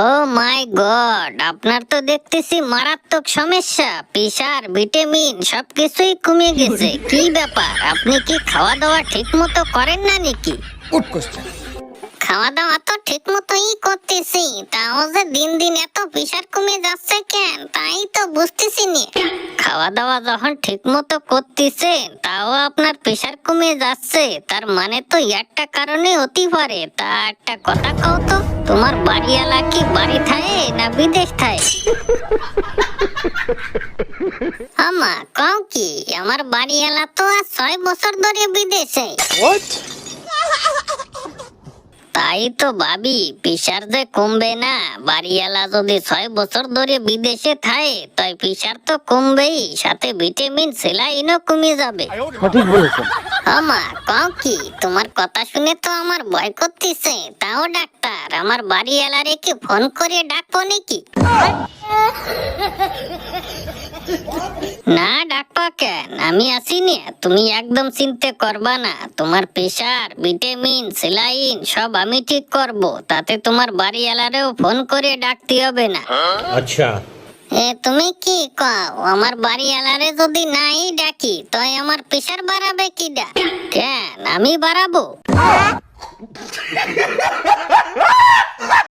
ও মাই god আপনার তো দেখতেছি মারাত্মক সমস্যা প্রেসার ভিটামিন সবকিছুই কমে গেছে। কি ব্যাপার আপনি কি খাওয়া দাওয়া ঠিক মতো করেন না নাকি? গুড কোশ্চেন খাওয়া দাওয়া তো ঠিক মতোই করতেছি তাও যে দিন দিন এত প্রেশার কমে যাচ্ছে কেন? তাই তো বুঝতেছি নি। খাওয়া দাওয়া যখন ঠিক মতো করতেছেন তাও আপনার প্রেশার কমে যাচ্ছে। তার মানে তো একটা কারণে হতে পারে তা একটা কথা কও তো, তোমার বাড়িওয়ালা কি বাড়ি থাকে না বিদেশ থাকে? আমা, কও কি, আমার বাড়িওয়ালা তো আর ছয় বছর ধরে বিদেশে। তাই তো ভাবি প্রেশার যে কমবে না বাড়িওয়ালা যদি ছয় বছর ধরে বিদেশে থাকে তাই প্রেশার তো কমবেই সাথে ভিটামিন সেলাইনও কমে যাবে। সঠিক বলেছেন। আমা কও কি তোমার কথা শুনে তো আমার ভয় করতেছে। তাও ডাক্তার আমার বাড়িওয়ালারে কি ফোন করে ডাকবো নাকি? না করবা কেন আমি আসিনি তুমি একদম চিন্তা করবা না। তোমার প্রেশার ভিটামিন সেলাইন সব আমি ঠিক করব। তাতে তোমার বাড়ি এলারেও ফোন করে ডাকতে হবে না। আচ্ছা। এ তুমি কি কও? আমার বাড়ি আলারে যদি নাই ডাকি তাই আমার প্রেশার বাড়াবে কিডা? কেন? আমি বাড়াবো?